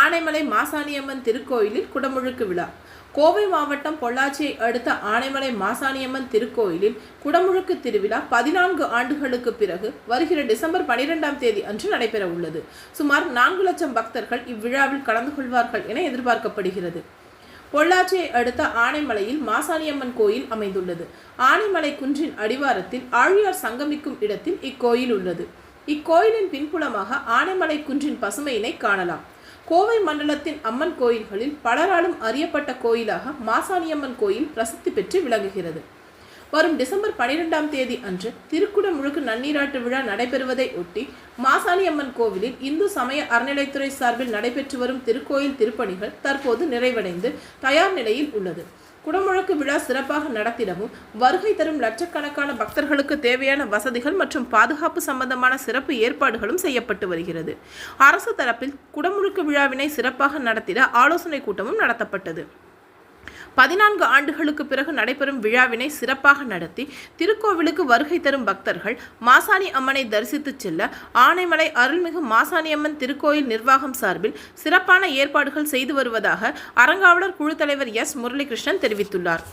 ஆனைமலை மாசாணியம்மன் திருக்கோயிலில் குடமுழுக்கு விழா. கோவை மாவட்டம் பொள்ளாச்சியை அடுத்த ஆனைமலை மாசாணியம்மன் திருக்கோயிலில் குடமுழுக்கு திருவிழா பதினான்கு ஆண்டுகளுக்கு பிறகு வருகிற டிசம்பர் பனிரெண்டாம் தேதி அன்று நடைபெற உள்ளது. சுமார் நான்கு லட்சம் பக்தர்கள் இவ்விழாவில் கலந்து கொள்வார்கள் என எதிர்பார்க்கப்படுகிறது. பொள்ளாச்சியை அடுத்த ஆனைமலையில் மாசாணியம்மன் கோயில் அமைந்துள்ளது. ஆனைமலை குன்றின் அடிவாரத்தில் ஆழியார் சங்கமிக்கும் இடத்தில் இக்கோயில் உள்ளது. இக்கோயிலின் பின்புலமாக ஆனைமலை குன்றின் பசுமையினை காணலாம். கோவை மண்டலத்தின் அம்மன் கோயில்களில் பலராலும் அறியப்பட்ட கோயிலாக மாசாணியம்மன் கோயில் பிரசித்தி பெற்று விளங்குகிறது. வரும் டிசம்பர் பனிரெண்டாம் தேதி அன்று திருக்குடமுழுக்கு நன்னீராட்டு விழா நடைபெறுவதை ஒட்டி மாசாணியம்மன் கோவிலில் இந்து சமய அறநிலைத்துறை சார்பில் நடைபெற்று வரும் திருக்கோயில் திருப்பணிகள் தற்போது நிறைவடைந்து தயார் நிலையில் உள்ளது. குடமுழக்கு விழா சிறப்பாக நடத்திடவும் வருகை தரும் லட்சக்கணக்கான பக்தர்களுக்கு தேவையான வசதிகள் மற்றும் பாதுகாப்பு சம்பந்தமான சிறப்பு ஏற்பாடுகளும் செய்யப்பட்டு வருகிறது. அரசு தரப்பில் குடமுழுக்கு விழாவினை சிறப்பாக நடத்திட ஆலோசனை கூட்டமும் நடத்தப்பட்டது. பதினான்கு ஆண்டுகளுக்கு பிறகு நடைபெறும் விழாவினை சிறப்பாக நடத்தி திருக்கோவிலுக்கு வருகை தரும் பக்தர்கள் மாசாணி அம்மனை தரிசித்து செல்ல ஆனைமலை அருள்மிகு மாசாணியம்மன் திருக்கோயில் நிர்வாகம் சார்பில் சிறப்பான ஏற்பாடுகள் செய்து வருவதாக அறங்காவலர் குழு தலைவர் எஸ் முரளிகிருஷ்ணன் தெரிவித்துள்ளார்.